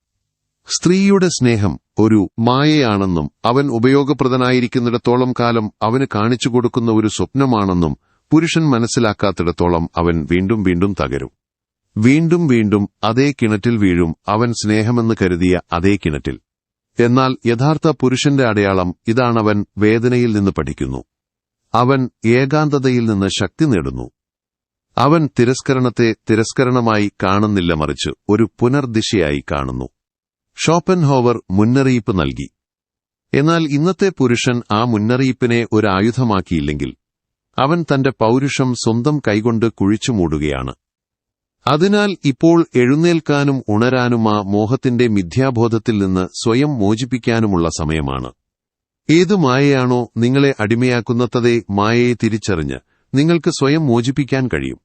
സ്ത്രീയുടെ സ്നേഹം ഒരു മായയാണെന്നും അവൻ ഉപയോഗപ്രദനായിരിക്കുന്നിടത്തോളം കാലം അവന് കാണിച്ചു കൊടുക്കുന്ന ഒരു സ്വപ്നമാണെന്നും പുരുഷൻ മനസ്സിലാക്കാത്തിടത്തോളം അവൻ വീണ്ടും വീണ്ടും തകരും. വീണ്ടും വീണ്ടും അതേ കിണറ്റിൽ വീഴും അവൻ സ്നേഹമെന്ന് കരുതിയ അതേ കിണറ്റിൽ. എന്നാൽ യഥാർത്ഥ പുരുഷന്റെ അടയാളം ഇതാണവൻ വേദനയിൽ നിന്ന് പഠിക്കുന്നു. അവൻ ഏകാന്തതയിൽ നിന്ന് ശക്തി നേടുന്നു. അവൻ തിരസ്കരണത്തെ തിരസ്കരണമായി കാണുന്നില്ല മറിച്ച് ഒരു പുനർദിശയായി കാണുന്നു. ഷോപ്പൻഹോവർ മുന്നറിയിപ്പ് നൽകി. എന്നാൽ ഇന്നത്തെ പുരുഷൻ ആ മുന്നറിയിപ്പിനെ ഒരു ആയുധമാക്കിയില്ലെങ്കിൽ അവൻ തന്റെ പൗരുഷം സ്വന്തം കൈകൊണ്ട് കുഴിച്ചു മൂടുകയാണ്. അതിനാൽ ഇപ്പോൾ എഴുന്നേൽക്കാനും ഉണരാനും ആ മോഹത്തിന്റെ മിഥ്യാബോധത്തിൽ നിന്ന് സ്വയം മോചിപ്പിക്കാനുമുള്ള സമയമാണ്. ഏതു മായയാണോ നിങ്ങളെ അടിമയാക്കുന്നതേ മായയെ തിരിച്ചറിഞ്ഞ് നിങ്ങൾക്ക് സ്വയം മോചിപ്പിക്കാൻ കഴിയും.